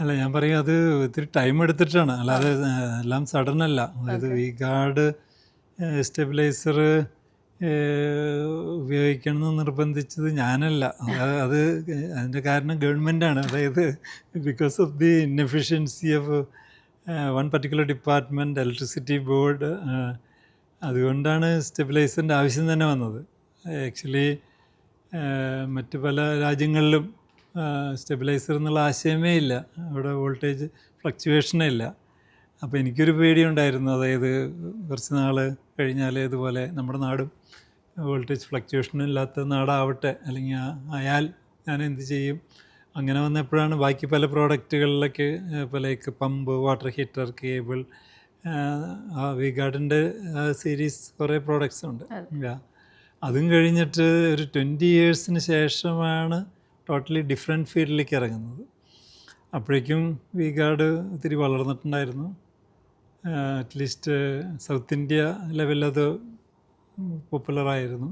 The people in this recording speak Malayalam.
അല്ല ഞാൻ പറയും അത് ഇത്തിരി ടൈം എടുത്തിട്ടാണ്. അല്ലാതെ എല്ലാം സഡൻ അല്ല. അതായത് വി ഗാർഡ് സ്റ്റെബിലൈസർ ഉപയോഗിക്കണം എന്ന് നിർബന്ധിച്ചത് ഞാനല്ല. അത് അത് അതിന്റെ കാരണം ഗവൺമെന്റാണ് അതായത് because of the inefficiency of one particular department electricity board അതുകൊണ്ടാണ് സ്റ്റെബിലൈസറിന്റെ ആവശ്യം തന്നെ വന്നത്. ആക്ച്വലി മറ്റ് പല രാജ്യങ്ങളിലും സ്റ്റെബിലൈസർ എന്നുള്ള ആശയമേ ഇല്ല. അവിടെ വോൾട്ടേജ് ഫ്ലക്ച്വേഷനേ ഇല്ല. അപ്പോൾ എനിക്കൊരു പേടിയുണ്ടായിരുന്നു. അതായത് കുറച്ച് നാൾ കഴിഞ്ഞാൽ ഇതുപോലെ നമ്മുടെ നാടും വോൾട്ടേജ് ഫ്ലക്ച്വേഷനും ഇല്ലാത്ത നാടാവട്ടെ. അല്ലെങ്കിൽ ആയാൽ ഞാൻ എന്ത് ചെയ്യും? അങ്ങനെ വന്നപ്പോഴാണ് ബാക്കി പല പ്രോഡക്റ്റുകളിലൊക്കെ ഇപ്പോൾ like pump water heater cable ആ വി ഗാർഡിന്റെ സീരീസ് കുറേ പ്രോഡക്റ്റ്സ് ഉണ്ട്. അതും. കഴിഞ്ഞിട്ട് ഒരു ട്വന്റി ഇയേഴ്സിന് ശേഷമാണ് ടോട്ടലി ഡിഫറെന്റ് ഫീൽഡിലേക്ക് ഇറങ്ങുന്നത്. അപ്പോഴേക്കും വി ഗാർഡ് ഒത്തിരി വളർന്നിട്ടുണ്ടായിരുന്നു. അറ്റ്ലീസ്റ്റ് സൗത്ത് ഇന്ത്യ ലെവലിൽ അത് പോപ്പുലറായിരുന്നു